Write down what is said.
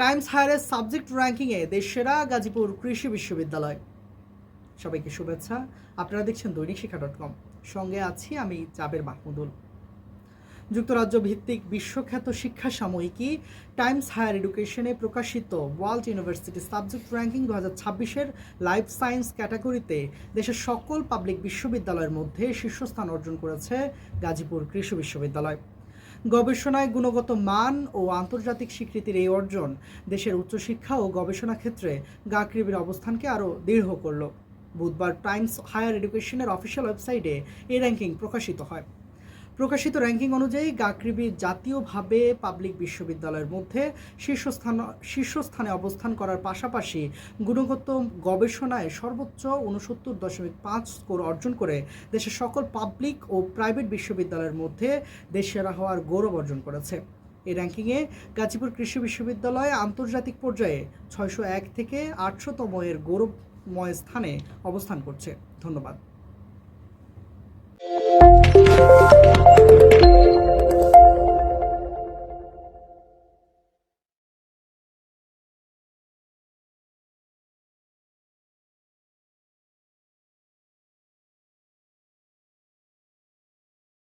Times হায়ারের subject র্যাঙ্কিংয়ে দেশ সেরা গাজীপুর কৃষি বিশ্ববিদ্যালয়। সবাইকে শুভেচ্ছা। আপনারা দেখছেন দৈনিক শিক্ষা ডট কম। সঙ্গে আছি আমি জাবের মাহমুদুল। যুক্তরাজ্য ভিত্তিক বিশ্বখ্যাত শিক্ষা সাময়িকী টাইমস হায়ার এডুকেশনে প্রকাশিত ওয়ার্ল্ড ইউনিভার্সিটি সাবজেক্ট র্যাঙ্কিং দু হাজার ছাব্বিশের লাইফ সায়েন্স ক্যাটাগরিতে দেশের সকল পাবলিক বিশ্ববিদ্যালয়ের মধ্যে শীর্ষস্থান অর্জন করেছে গাজীপুর কৃষি বিশ্ববিদ্যালয়। গবেষণায় গুণগত মান ও আন্তর্জাতিক স্বীকৃতির এই অর্জন দেশের উচ্চশিক্ষা ও গবেষণা ক্ষেত্রে গাকৃবির অবস্থানকে আরও দৃঢ় করল। বুধবার টাইমস হায়ার এডুকেশনের অফিসিয়াল ওয়েবসাইটে এই র্যাঙ্কিং প্রকাশিত হয়। প্রকাশিত র্যাঙ্কিং অনুযায়ী গাকৃবি জাতীয়ভাবে পাবলিক বিশ্ববিদ্যালয়ের মধ্যে শীর্ষস্থান, শীর্ষস্থানে অবস্থান করার পাশাপাশি গুণগত গবেষণায় সর্বোচ্চ উনসত্তর দশমিক পাঁচ স্কোর অর্জন করে দেশের সকল পাবলিক ও প্রাইভেট বিশ্ববিদ্যালয়ের মধ্যে দেশসেরা হওয়ার গৌরব অর্জন করেছে। এই র্যাঙ্কিংয়ে গাজীপুর কৃষি বিশ্ববিদ্যালয় আন্তর্জাতিক পর্যায়ে ছয়শো এক থেকে আটশোতম এর গৌরবময় স্থানে অবস্থান করছে। ধন্যবাদ।